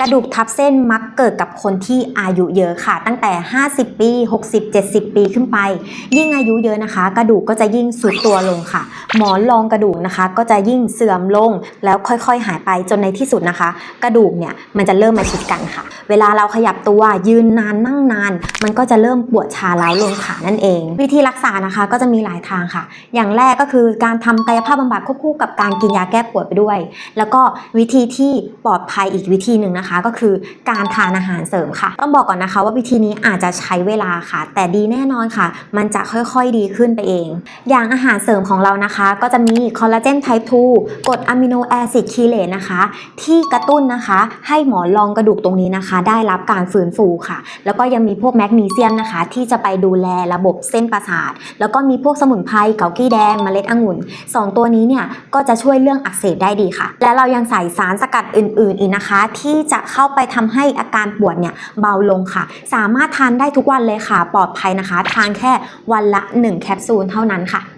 กระดูกทับเส้นมักเกิดกับคนที่อายุเยอะค่ะ ตั้งแต่ 50 ปี 60 70 ปีขึ้นไป ยิ่งอายุเยอะนะคะ กระดูกก็จะยิ่งสุดตัวลงค่ะ หมอนรองกระดูกนะคะ ก็จะยิ่งเสื่อมลงแล้วค่อยๆ หายไปจนในที่สุดนะคะ กระดูกเนี่ยมันจะเริ่มมาชิดกันค่ะ เวลาเราขยับตัวยืนนานนั่งนาน มันก็จะเริ่มปวดชาล้าวลงขานั่นเอง วิธีรักษานะคะก็จะมีหลายทางค่ะ อย่างแรกก็คือการทำกายภาพบำบัดควบคู่กับการกินยาแก้ปวดไปด้วย แล้วก็วิธีที่ปลอดภัยอีกวิธีหนึ่งนะคะ ก็คือการทานอาหารเสริมค่ะ ต้องบอกก่อนนะคะ ว่าวิธีนี้อาจจะใช้เวลาค่ะ แต่ดีแน่นอนค่ะ มันจะค่อยๆดีขึ้นไปเอง อย่างอาหารเสริมของเรานะคะก็จะมีคอลลาเจนไทป์2กรดอะมิโนแอซิดคีเลตนะคะ ที่กระตุ้นนะคะ ให้หมอนรองกระดูกตรงนี้นะคะ ได้รับการฟื้นฟูค่ะ แล้วก็ยังมีพวกแมกนีเซียมนะคะ ที่จะไปดูแลระบบเส้นประสาท แล้วก็มีพวกสมุนไพรเกากี้แดงเมล็ดองุ่น 2 ตัวนี้เนี่ยก็จะช่วยเรื่องอักเสบได้ดีค่ะ และเรายังใส่สารสกัดอื่น ๆอีกนะคะ ที่จะเข้าไปทำให้อาการปวดเนี่ยเบาลงค่ะ สามารถทานได้ทุกวันเลยค่ะ ปลอดภัยนะคะ ทานแค่วันละ 1 แคปซูลเท่านั้นค่ะ